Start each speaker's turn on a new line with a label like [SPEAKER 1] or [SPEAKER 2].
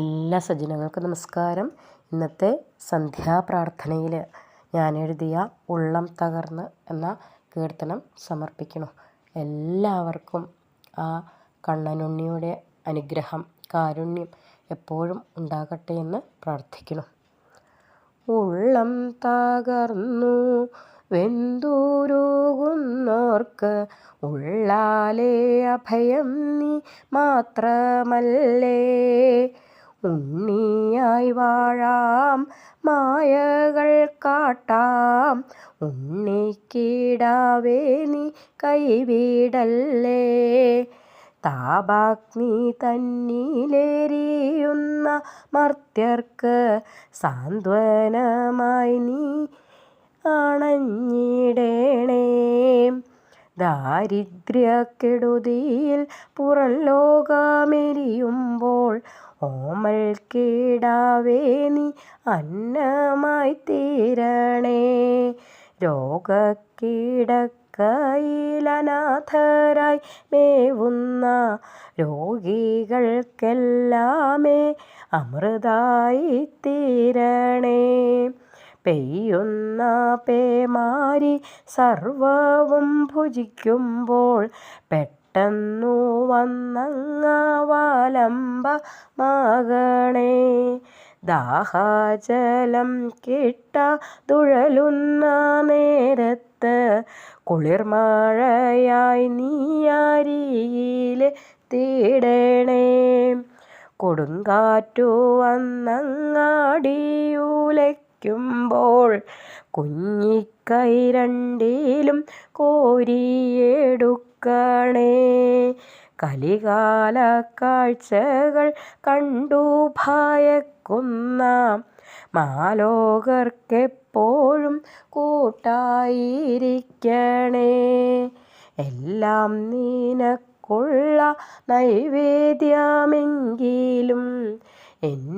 [SPEAKER 1] എല്ലാ സജ്ജനങ്ങൾക്കും നമസ്കാരം. ഇന്നത്തെ സന്ധ്യാപ്രാർത്ഥനയിൽ ഞാൻ എഴുതിയ ഉള്ളം തകർന്ന് എന്ന കീർത്തനം സമർപ്പിക്കുന്നു. എല്ലാവർക്കും ആ കണ്ണനുണ്ണിയുടെ അനുഗ്രഹം കാരുണ്യം എപ്പോഴും ഉണ്ടാകട്ടെ എന്ന് പ്രാർത്ഥിക്കണം ഉള്ളം തകർന്നു വെന്തൂരോകുന്നോർക്ക് ഉള്ളാലേ അഭയം നീ മാത്രമല്ലേ. ഉണ്ണിയായി വാഴാം മായകൾ കാട്ടാം. ഉണ്ണിക്കീടാവേ നീ കൈവിടല്ലേ? താപാഗ്നി തന്നിലേരിയുന്ന മർത്യർക്ക് സാന്ത്വനമായി നീ അണഞ്ഞിടേണേ. ദാരിദ്ര്യക്കെടുതിയിൽ പുറം ലോകമെരിയുമ്പോൾ ഓമൽ കീടാവേ നീ അന്നമായി തീരണേ. രോഗക്കീടക്കയിലനാഥരായി മേവുന്ന രോഗികൾക്കെല്ലാമേ അമൃതായി തീരണേ. പെയ്യുന്ന പേമാരി സർവവും ഭുജിക്കുമ്പോൾ പെട്ടെന്നു വന്നങ്ങാവാലംബമാകണേ ദാഹാജലം കിട്ട തുഴലുന്ന നേരത്ത് കുളിർമഴയായി നീയാരിയിലെ തീടണേ. കൊടുങ്കാറ്റു വന്നങ്ങാടിയൂലയ്ക്കുമ്പോൾ കുഞ്ഞിക്കൈ രണ്ടിലും കോരിയെടുക്കണേ. കലികാല കാഴ്ചകൾ കണ്ടു ഭയക്കുന്ന മാലോകർക്കെപ്പോഴും കൂട്ടായിരിക്കണേ. എല്ലാം നിനക്കുള്ള നൈവേദ്യമെങ്കിലും എന്നുണ്ണി